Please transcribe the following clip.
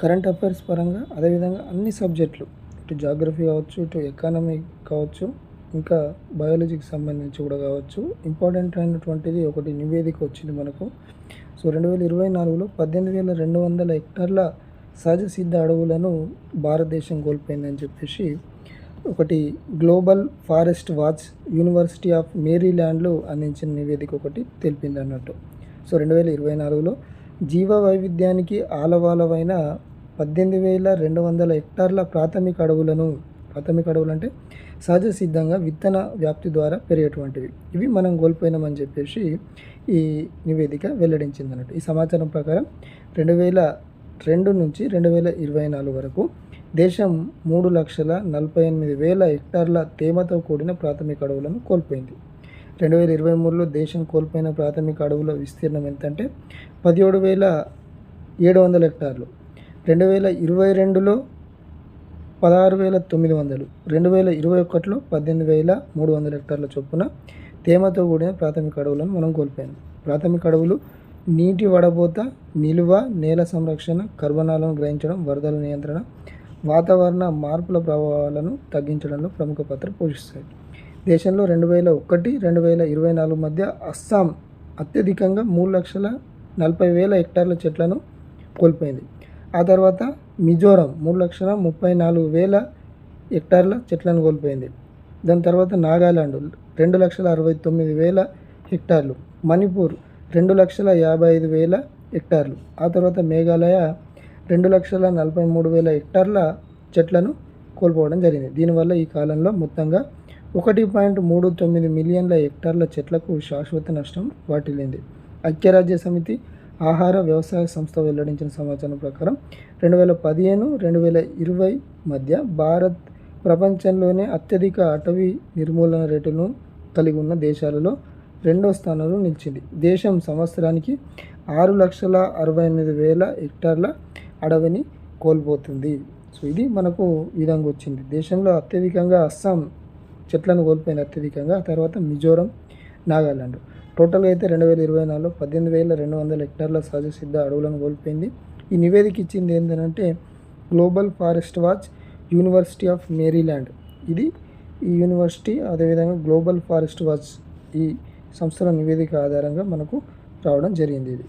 Current affairs పరంగా అదేవిధంగా అన్ని సబ్జెక్టులు ఇటు జాగ్రఫీ కావచ్చు ఇటు ఎకానమీ కావచ్చు ఇంకా బయాలజీకి సంబంధించి కూడా కావచ్చు. ఇంపార్టెంట్ అయినటువంటిది ఒకటి నివేదిక వచ్చింది మనకు. సో రెండు వేల ఇరవై నాలుగులో పద్దెనిమిది వేల రెండు వందల హెక్టార్ల సహజ సిద్ధ అడవులను భారతదేశం కోల్పోయిందని చెప్పేసి ఒకటి global forest watch university of మేరీల్యాండ్లో అందించిన నివేదిక ఒకటి తెలిపింది అన్నట్టు సో రెండు వేల ఇరవై నాలుగులో జీవ వైవిధ్యానికి ఆలవాలవైన పద్దెనిమిది వేల రెండు వందల హెక్టార్ల ప్రాథమిక అడవులను ప్రాథమిక అడవులు అంటే సహజ సిద్ధంగా విత్తన వ్యాప్తి ద్వారా పెరిగేటువంటివి. ఇవి మనం కోల్పోయినామని చెప్పేసి ఈ నివేదిక వెల్లడించింది అన్నట్టు ఈ సమాచారం ప్రకారం రెండు వేల రెండు నుంచి రెండు వేల ఇరవై నాలుగు వరకు దేశం మూడు లక్షల నలభై ఎనిమిది వేల హెక్టార్ల తేమతో కూడిన ప్రాథమిక అడవులను కోల్పోయింది. రెండు వేల ఇరవై మూడులో దేశం కోల్పోయిన ప్రాథమిక అడవుల విస్తీర్ణం ఎంతంటే పదిహేడు వేల ఏడు వందల హెక్టార్లు. రెండు వేల ఇరవై రెండులో పదహారు వేల తొమ్మిది వందలు రెండు వేల ఇరవై ఒకటిలో పద్దెనిమిది వేల మూడు వందల హెక్టార్ల చొప్పున తేమతో కూడిన ప్రాథమిక అడవులను మనం కోల్పోయాం. ప్రాథమిక అడవులు నీటి వడబోత నిలువ నేల సంరక్షణ కర్బనాలను గ్రహించడం వరదల నియంత్రణ వాతావరణ మార్పుల ప్రభావాలను తగ్గించడంలో ప్రముఖ పాత్ర పోషిస్తాయి. దేశంలో రెండు వేల ఒకటి రెండు వేల ఇరవై నాలుగు మధ్య అస్సాం అత్యధికంగా మూడు లక్షల నలభై వేల హెక్టార్ల చెట్లను కోల్పోయింది. ఆ తర్వాత మిజోరం మూడు లక్షల ముప్పై నాలుగు వేల హెక్టార్ల చెట్లను కోల్పోయింది. దాని తర్వాత నాగాలాండ్ రెండు లక్షల అరవై తొమ్మిది వేల హెక్టార్లు మణిపూర్ రెండు లక్షల యాభై ఐదు వేల హెక్టార్లు ఆ తర్వాత మేఘాలయ రెండు లక్షల నలభై మూడు వేల హెక్టార్ల చెట్లను కోల్పోవడం జరిగింది. దీనివల్ల ఈ కాలంలో మొత్తంగా ఒకటి పాయింట్ మూడు తొమ్మిది మిలియన్ల హెక్టార్ల చెట్లకు శాశ్వత నష్టం వాటిల్లింది. ఐక్యరాజ్య సమితి ఆహార వ్యవసాయ సంస్థ వెల్లడించిన సమాచారం ప్రకారం రెండు వేల పదిహేను రెండు వేల ఇరవై మధ్య భారత్ ప్రపంచంలోనే అత్యధిక అటవీ నిర్మూలన రేటును కలిగి ఉన్న దేశాలలో రెండో స్థానంలో నిలిచింది. దేశం సంవత్సరానికి ఆరు లక్షల అరవై ఎనిమిది వేల హెక్టార్ల అడవిని కోల్పోతుంది. సో ఇది మనకు విధంగా వచ్చింది. దేశంలో అత్యధికంగా అస్సాం చెట్లను కోల్పోయింది. అత్యధికంగా తర్వాత మిజోరం నాగాలాండ్. టోటల్గా అయితే రెండు వేల ఇరవై నాలుగులో పద్దెనిమిది వేల రెండు వందల హెక్టార్ల సహజ సిద్ధ అడవులను కోల్పోయింది. ఈ నివేదిక ఇచ్చింది ఏంటంటే global forest watch university of Maryland ఇది ఈ యూనివర్సిటీ అదేవిధంగా గ్లోబల్ ఫారెస్ట్ వాచ్ ఈ సంస్థల నివేదిక ఆధారంగా మనకు రావడం జరిగింది ఇది.